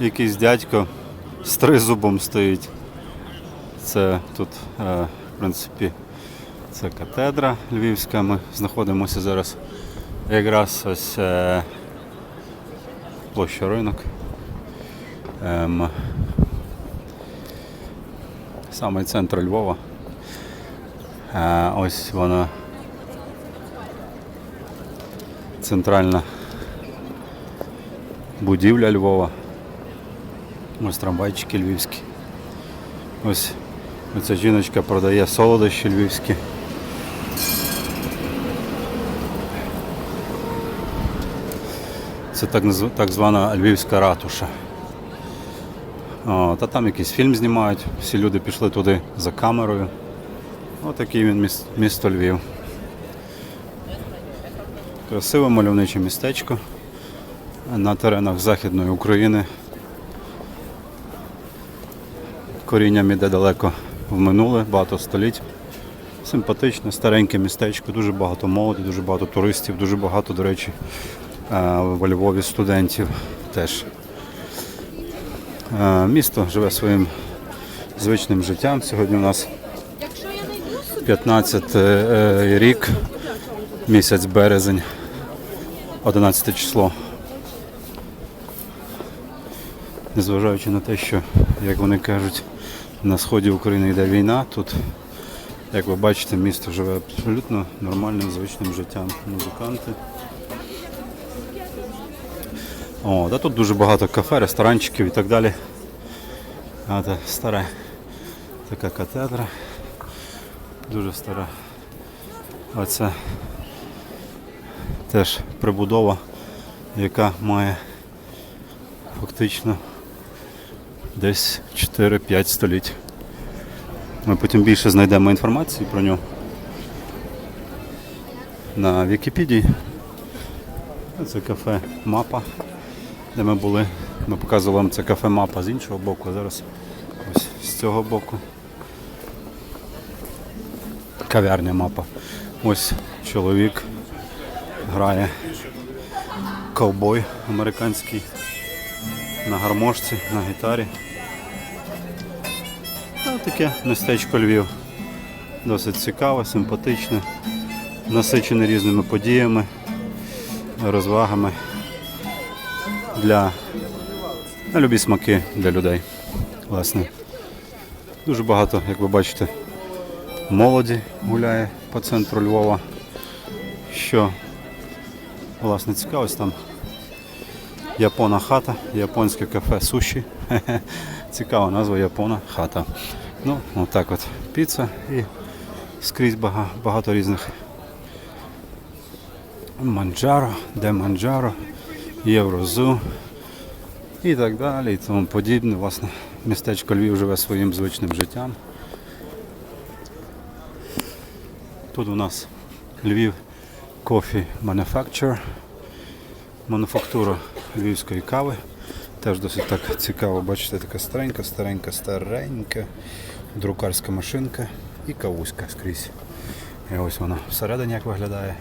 якийсь дядько з тризубом стоїть. Це тут, е, в принципі, це катедра львівська. Ми знаходимося зараз якраз ось е, площа ринок. Ем, Саме центр Львова. Е, ось вона центральна будівля Львова. Ось трамвайчики львівські. Ось ця жіночка продає солодощі львівські. Це так, так звана львівська ратуша. О, та там якийсь фільм знімають, всі люди пішли туди за камерою. Отакий він міс- місто Львів. Красиве мальовниче містечко на теренах Західної України. Корінням іде далеко в минуле, багато століть. Симпатичне, стареньке містечко, дуже багато молоді, дуже багато туристів, дуже багато, до речі, е, в Львові студентів теж. Е, Місто живе своїм звичним життям. Сьогодні у нас 15 е, рік, місяць березень, 11 число. Незважаючи на те, що, як вони кажуть, на сході України йде війна, тут, як ви бачите, місто живе абсолютно нормальним звичним життям. Музиканти. О, та тут дуже багато кафе, ресторанчиків і так далі. А, це стара така катедра. Дуже стара. Оце теж прибудова, яка має фактично десь 4-5 століть. Ми потім більше знайдемо інформації про нього на Вікіпедії. Це кафе Мапа, де ми були. Ми показували вам це кафе Мапа з іншого боку, а зараз ось з цього боку. Кав'ярня мапа. Ось чоловік грає ковбой американський на гармошці, на гітарі. Та таке містечко Львів. Досить цікаве, симпатичне, насичене різними подіями, розвагами для на любі смаки для людей. Власне. Дуже багато, як ви бачите, молоді гуляє по центру Львова. Що власне цікаво, там Япона хата, японське кафе суші. Цікава назва Япона хата. Ну, отак от піца і скрізь бага- багато різних Манджаро, де Манджаро, Єврозу і так далі, і тому подібне. Власне, містечко Львів живе своїм звичним життям. Тут у нас Львів Coffee Manufacturer, мануфактура львівської кави. Теж досить так цікаво, бачите, така старенька, старенька, старенька, друкарська машинка і кавуська скрізь. І ось вона всередині як виглядає.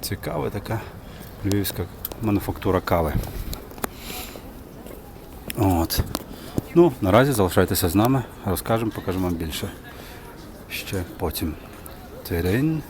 Цікава така львівська мануфактура кави. От. Ну, наразі залишайтеся з нами, розкажемо, покажемо вам більше. Ще потім. Терень.